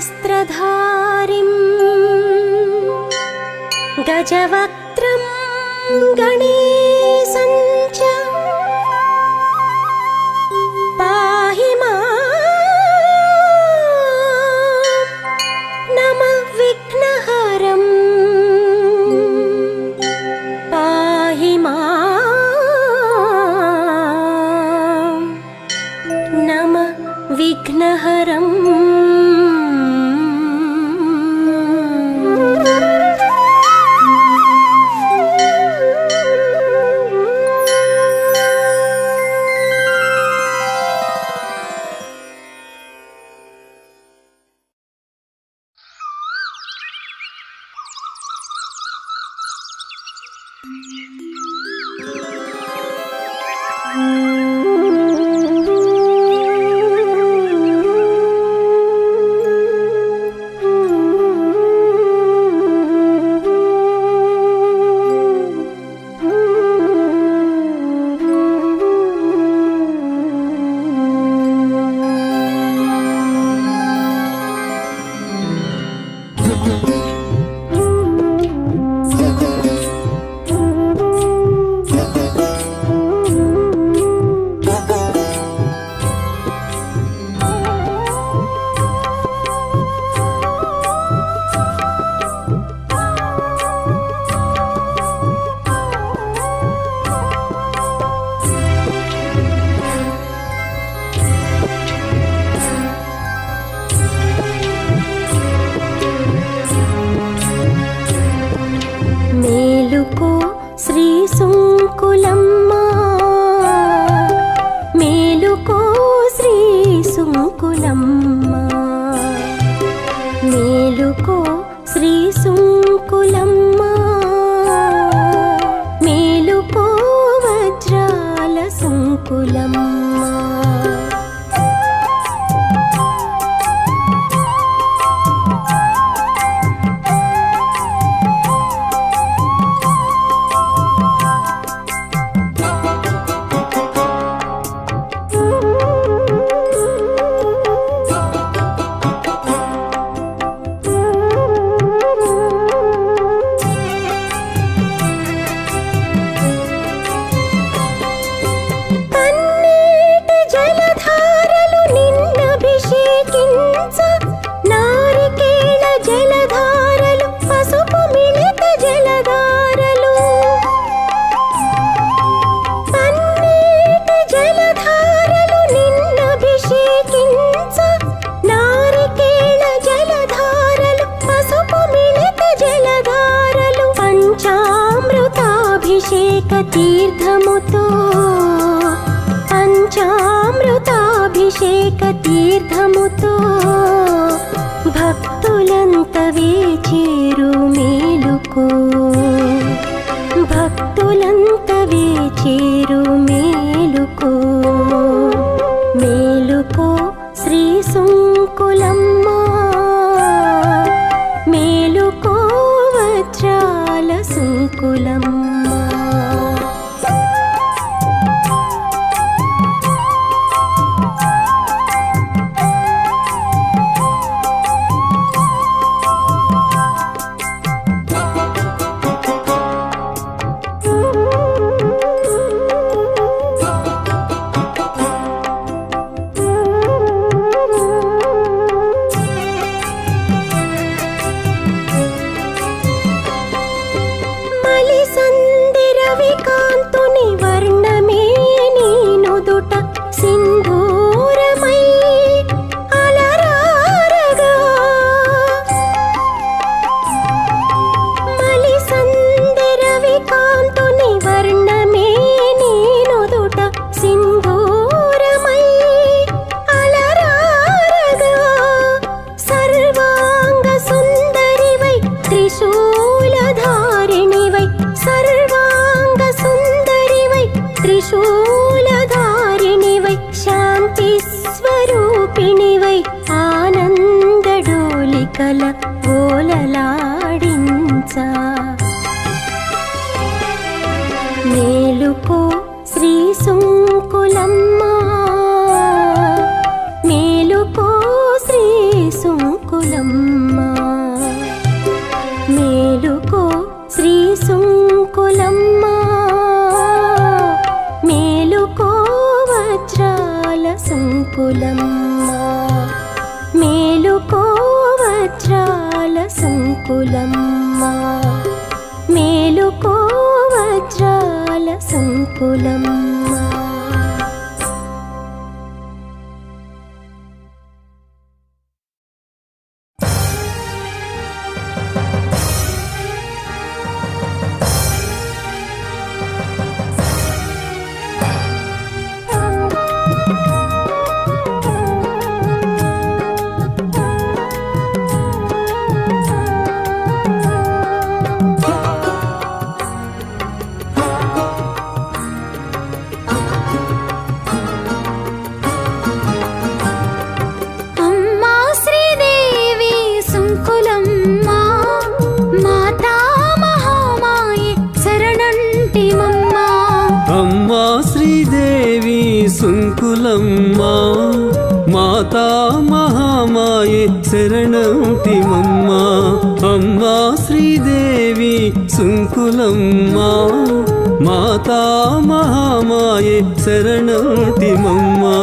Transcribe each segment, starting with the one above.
सहस्रधारिम् गजवक्त्रं Ganesan Thank you. Sunkulamma శరణమ్మా మాతా మహామాయే శరణంటిమమ్మా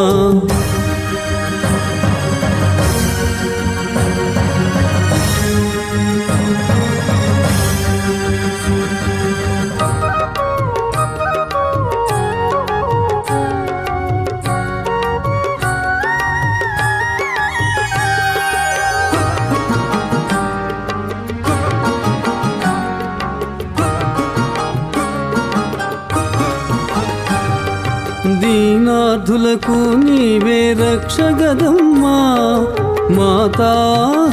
దీనార్థులకు నీవే రక్షగదమ్మా. మాతా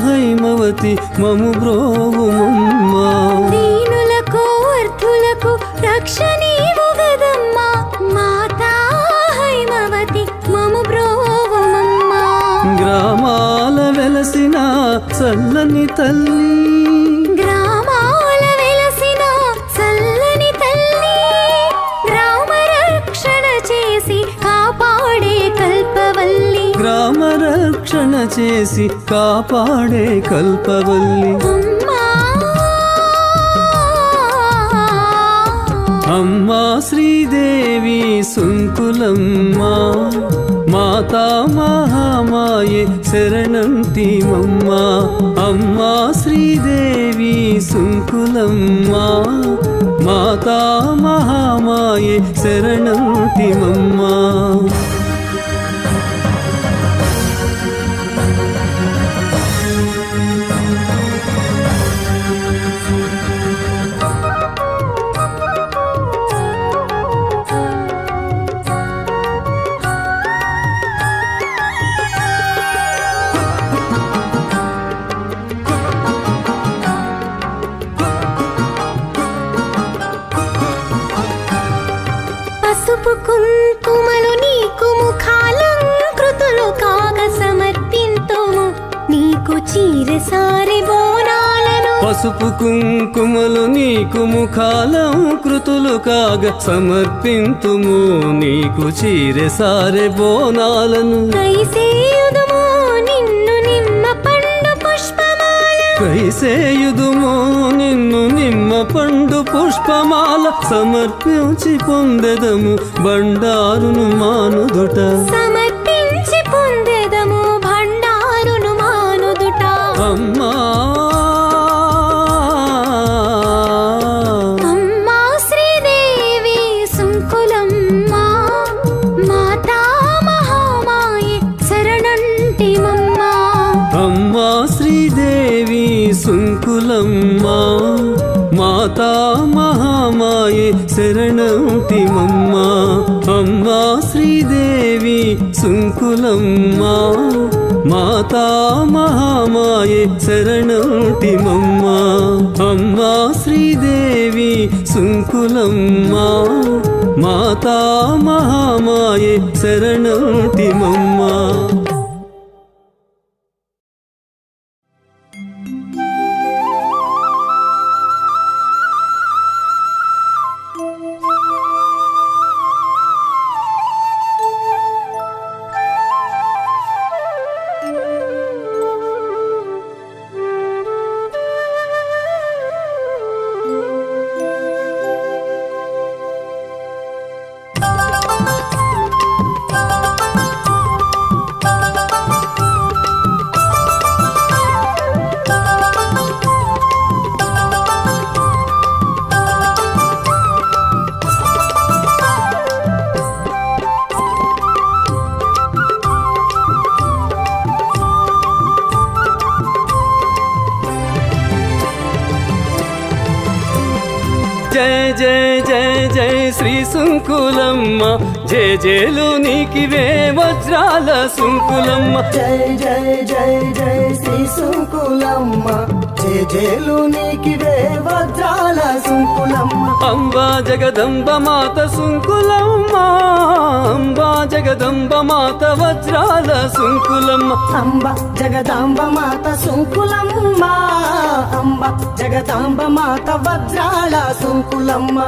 హైమవతి మము బ్రోవుమమ్మా. దీనులకు అర్థులకు రక్షణీవు గదమ్మా. మాతా హైమవతి మము బ్రోవమమ్మా. గ్రామాల వెలసిన చల్లని తల్లి చేసి కాపాడే కల్పవల్లి. అమ్మా! శ్రీదేవి సుంకులమ్మా మాతా మహామాయే శరణంతిమమ్మా అమ్మా శ్రీదేవి సుంకులమ్మా మాతా మహామాయే శరణంతిమమ్మా చీరసారి బోనాలను. పసుపు కుంకుమలు నీకు ముఖాలం కృతులు కాగ సమర్పింతుము. నీకు చీరె సారె బోనాలను. కైసేయుదుము నిన్ను నిమ్మ పండు పుష్పమాల. కైసేయుదుమో నిన్ను నిమ్మ పండు పుష్పమాల. సమర్పించి పొందెదము బండారును మానుదుట. మహామాయే అమ్మా శ్రీదేవి సుంకులమ్మా. మాతా మహామాయే శరణంటిమమ్మా అమ్మా శ్రీదేవి సుంకులమ్మా. మాతా మహామాయే శరణంటిమమ్మా జయ జయ జయ జయ శ్రీ సుంకులమ్మ. జయ జయలు నీకివే వజ్రాల సుంకులమ్మ. జయ జయ జయ జయ శ్రీ సుంకులమ్మ. జయ జయలు నీకివే వజ్రాల సుంకులమ్మ అంబా జగదంబ మాత సుంకులమ్మ అంబా జగదంబ మాత వజ్రాల సుంకులమ్మ అంబ జగదాంబ మాత సుంకులమ్మ అంబ జగదాంబ మాత వజ్రాల సుంకులమ్మ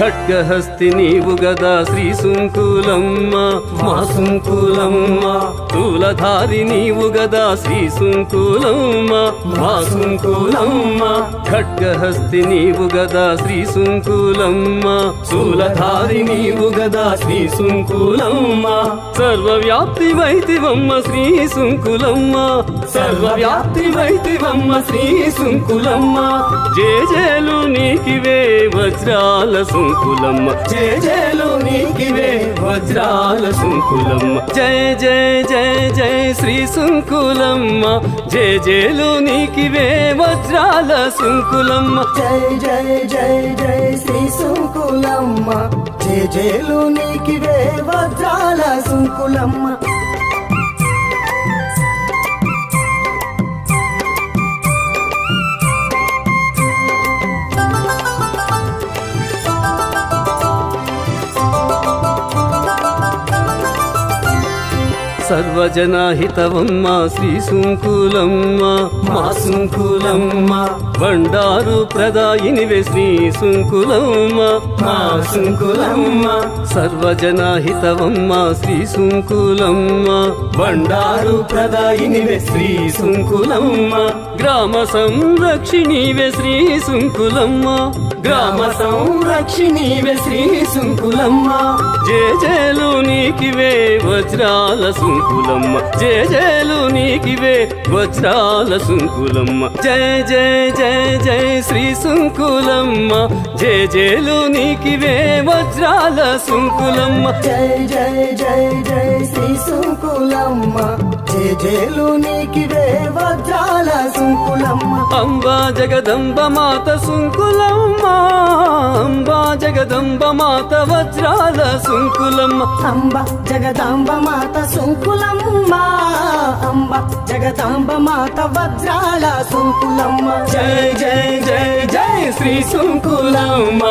ఖడ్గహస్తి నీవు గదా శ్రీ సుంకులమ్మ. మా సుంకులమ్మ. తూలధారి నీవు గదా శ్రీ సుంకులమ్మ. మా సుంకులమ్మ. ఖడ్గహస్తి నీవు గదా శ్రీ సుంకులమ్మ. తూలధారి నీవు గదా శ్రీ సుంకులమ్మ. సర్వవ్యాప్తి వైతివమ్మ శ్రీ సుంకులమ్మ. సర్వవ్యాప్తి వైతివమ్మ శ్రీ సుంకులమ్మ. జే జేలు నీకివే వజ్రాల సుంకులమ్మ జయ జయలు నీకివే వజ్రాల సుంకులమ్మ. జయ జయ జయ జయ శ్రీ సుంకులమ్మ. జయ జయలు నీకివే వజ్రాల సుంకులమ్మ. జయ జయ జయ జయ శ్రీ సుంకులమ్మ. జయ జయలు నీకివే వజ్రాల సుంకులమ్మ. సర్వజనహితవమ్మ శ్రీ సుంకులమ్మ మా సుంకులమ్మ. బండారు ప్రదాయినివే శ్రీ సుంకులమ్మ. మా సుంకులమ్మ. సర్వజనహితవమ్మ శ్రీ సుంకులమ్మ. బండారు ప్రదాయినివే శ్రీ సుంకులమ్మ. గ్రామ సంరక్షిణివే శ్రీ సుంకులమ్మ. గ్రామ సంరక్షిణివే శ్రీ సుంకులమ్మ. జయ జయలు నీకివే వజ్రాల సుంకులమ్మ. జయ జయలు నీకివే వజ్రాల సుంకులమ్మ. జయ జయ జయ జయ జయ శ్రీ సుంకులమ్మ. జయ జయలు నీకివే వజ్రాల సుంకులమ్మ. జయ జయ జయ జయ శ్రీ సుంకులమ్మ. జయ జయలు నీకివే వజ్రాల సుంకులమ్మ. అంబా జగదంబ మాత సుంకులమ్మ. అంబా జగదంబ మాత వజ్రాల సుంకులమ్మ. అంబ జగదాంబ మాత సుంకులమ్మ. అంబ జగదాంబ మాత వజ్రాల సుంకులమ్మ. జయ జయ జయ జయ శ్రీ సుంకులమ్మ.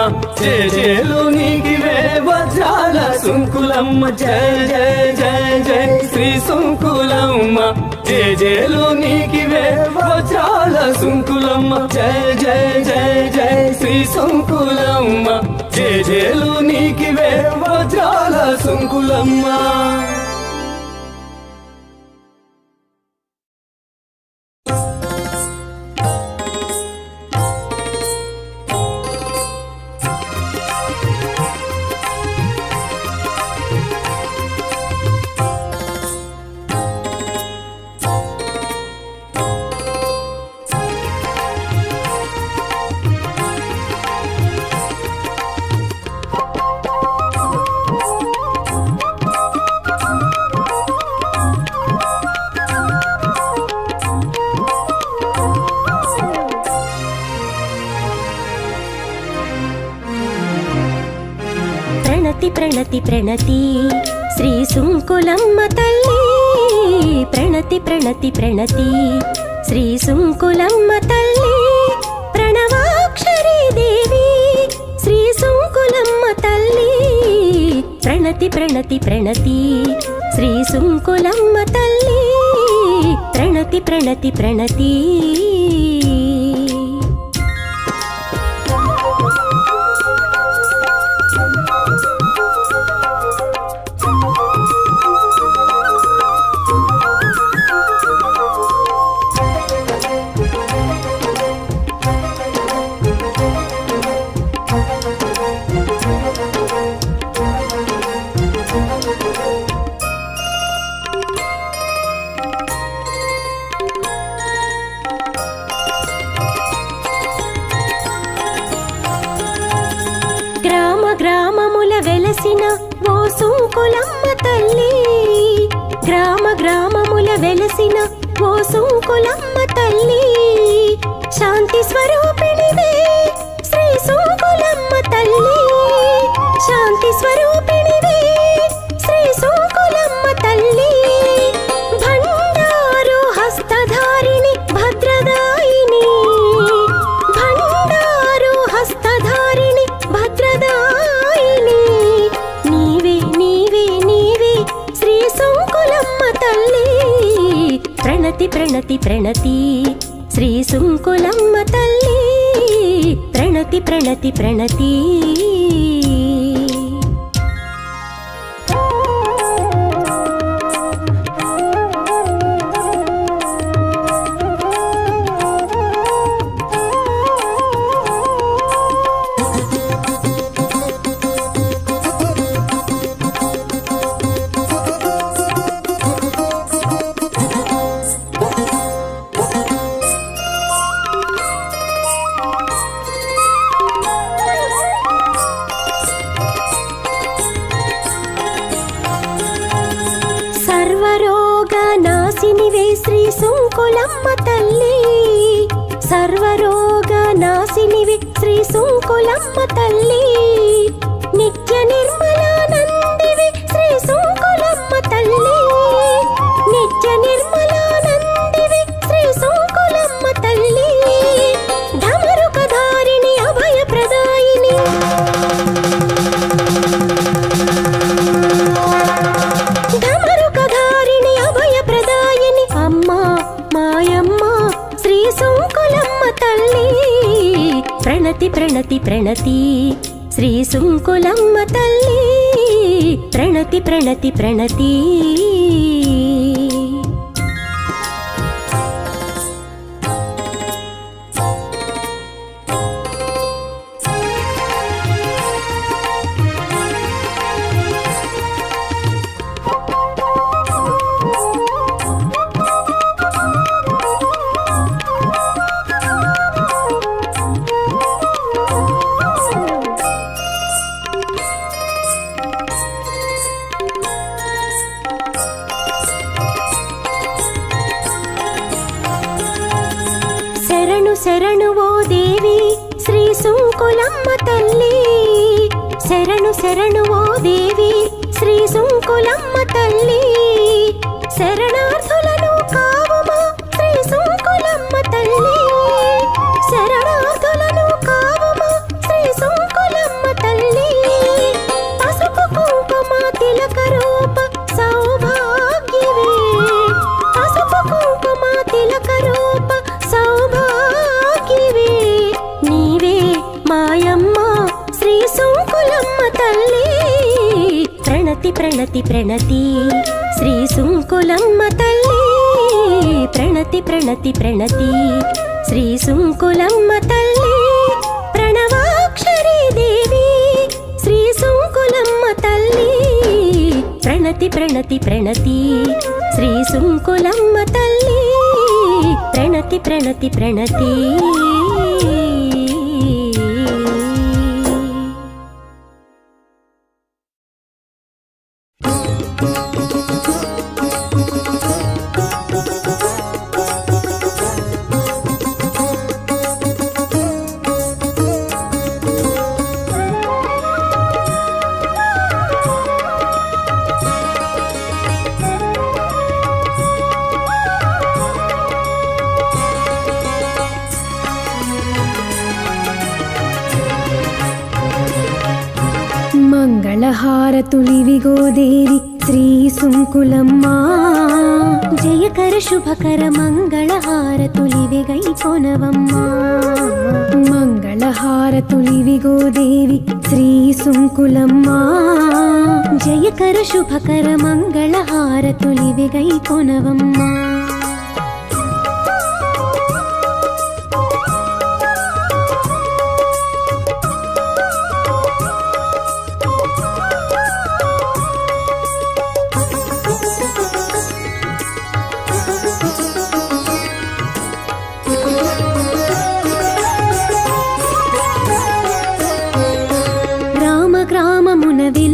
జయ జయలు నీకివే వజ్రాల సుంకులమ్మ. జయ జయ జయ జయ శ్రీ సుంకులమ్మ. సుంకులమ్మ జయ జయలు నీకివే వజ్రాల సుంకులమ్మ. జయ జయ జయ జయ శ్రీ సుంకులమ్మ. జయ జయలు నీకివే వజ్రాల సుంకులమ్మ. ప్రణతి శ్రీ సుంకులమ్మ తల్లి. ప్రణతి ప్రణతి ప్రణతి శ్రీ సుంకులమ్మ తల్లి. ప్రణవాక్షరి దేవి శ్రీ సుంకులమ్మ తల్లి. ప్రణతి ప్రణతి ప్రణతి శ్రీ సుంకులమ్మ తల్లి. ప్రణతి ప్రణతి ప్రణతి. వెలసిన ఓ సుంకులమ్మ తల్లి. గ్రామ గ్రామముల వెలసిన ఓ సుంకులమ్మ తల్లి. శాంతి స్వరూప ప్రణతి ప్రణతి. శ్రీ సుంకులమ్మ తల్లి ప్రణతి ప్రణతి ప్రణతి. నాశినివే శ్రీ సుంకులమ్మ తల్లి. సర్వరోగ నాశినివే శ్రీ సుంకులమ్మ తల్లి. నిత్య నిర్మ ప్రణతి ప్రణతి శ్రీ సుంకులమ్మ తల్లి ప్రణతి ప్రణతి ప్రణతి. సుంకులమ్మ తల్లి. శరణు శరణు ఓ దేవి శ్రీ సుంకులమ్మ తల్లి. ప్రణతి ప్రణతి. శ్రీ సుంకులమ్మ తల్లి ప్రణవాక్షరీ దేవి. శ్రీ సుంకులమ్మ తల్లి ప్రణతి ప్రణతి ప్రణతి. శ్రీ సుంకులమ్మ తల్లి ప్రణతి ప్రణతి ప్రణతి. మంగళహారతులివిగో దేవి శ్రీ సుంకులమ్మ. జయకర శుభకర మంగళహారతులివిగై కొనవమ్మ మంగళహారతులివిగో దేవి శ్రీ సుంకులమ్మ. జయకర శుభకర మంగళహారతులివిగై కొనవమ్మా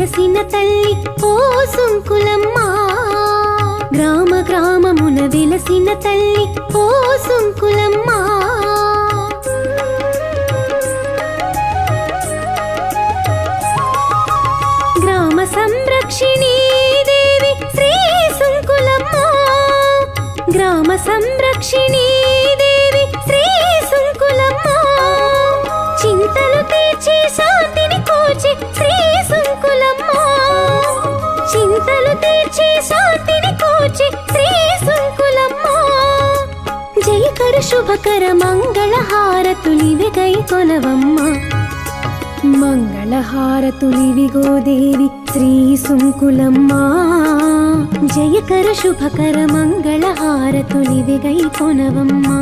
వెలసిన తల్లి పోసుంకులమ్మ గ్రామ గ్రామమున విలసిన తల్లి పోసుంకులమ్మ గ్రామ సంరక్షిణీ దేవి శ్రీ సుంకులమ్మ. గ్రామ సంరక్షిణి శుభకర మంగళహారతులివి గై కొనవమ్మ మంగళహారతులివిగో దేవి శ్రీ సుంకులమ్మ. జయకర శుభకర మంగళహారతులివి గై కొనవమ్మా